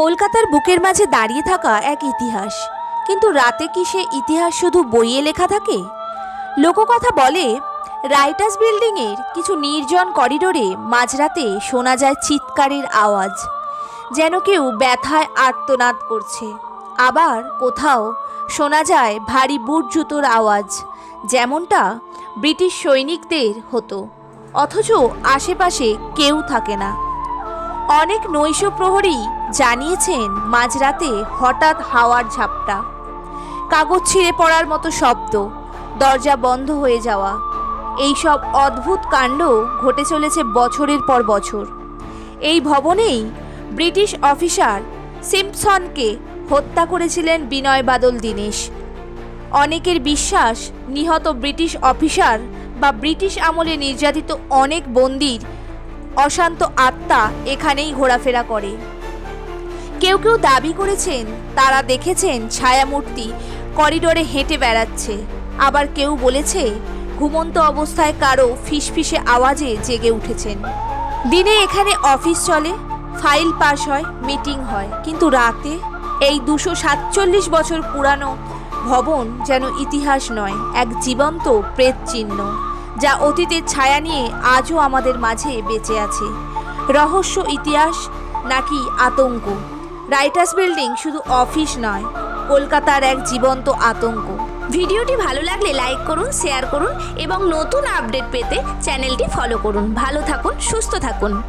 কলকাতার বুকের মাঝে দাঁড়িয়ে থাকা এক ইতিহাস। কিন্তু রাতে কি সে ইতিহাস শুধু বইয়ে লেখা থাকে? লোককথা বলে, রাইটার্স বিল্ডিংয়ের কিছু নির্জন করিডোরে মাঝরাতে শোনা যায় চিৎকারের আওয়াজ, যেন কেউ ব্যথায় আর্তনাদ করছে। আবার কোথাও শোনা যায় ভারী বুট জুতোর আওয়াজ, যেমনটা ব্রিটিশ সৈনিকদের হতো। অথচ আশেপাশে কেউ থাকে না। অনেক নৈশ প্রহরী জানিয়েছেন মাঝরাতে হঠাৎ হাওয়ার ঝাপটা। কাগজ ছিঁড়ে পড়ার মতো শব্দ, দরজা বন্ধ হয়ে যাওয়া। এই সব অদ্ভুত কাণ্ড ঘটে চলেছে বছরের পর বছর। এই ভবনেই ব্রিটিশ অফিসার সিম্পসনকে হত্যা করেছিলেন বিনয় বাদল দীনেশ। অনেকের বিশ্বাস, নিহত ব্রিটিশ অফিসার বা ব্রিটিশ আমলে নির্যাতিত অনেক বন্দির অশান্ত আত্মা এখানেই ঘোরাফেরা করে। কেউ কেউ দাবি করেছেন, তারা দেখেছেন ছায়ামূর্তি করিডোরে হেঁটে বেড়াচ্ছে। আবার কেউ বলেছে, ঘুমন্ত অবস্থায় কারও ফিসফিসে আওয়াজে জেগে উঠেছেন। দিনে এখানে অফিস চলে, ফাইল পাস হয়, মিটিং হয়। কিন্তু রাতে এই দুশো সাতচল্লিশ বছর পুরানো ভবন যেন ইতিহাস নয়, এক জীবন্ত প্রেত চিহ্ন যা অতীতের ছায়া নিয়ে আজও আমাদের মাঝে বেঁচে আছে। রহস্য, ইতিহাস নাকি আতঙ্ক? রাইটার্স বিল্ডিং শুধু অফিস নয়, কলকাতার এক জীবন্ত আতঙ্ক। ভিডিওটি ভালো লাগলে লাইক করুন, শেয়ার করুন এবং নতুন আপডেট পেতে চ্যানেলটি ফলো করুন। ভালো থাকুন, সুস্থ থাকুন।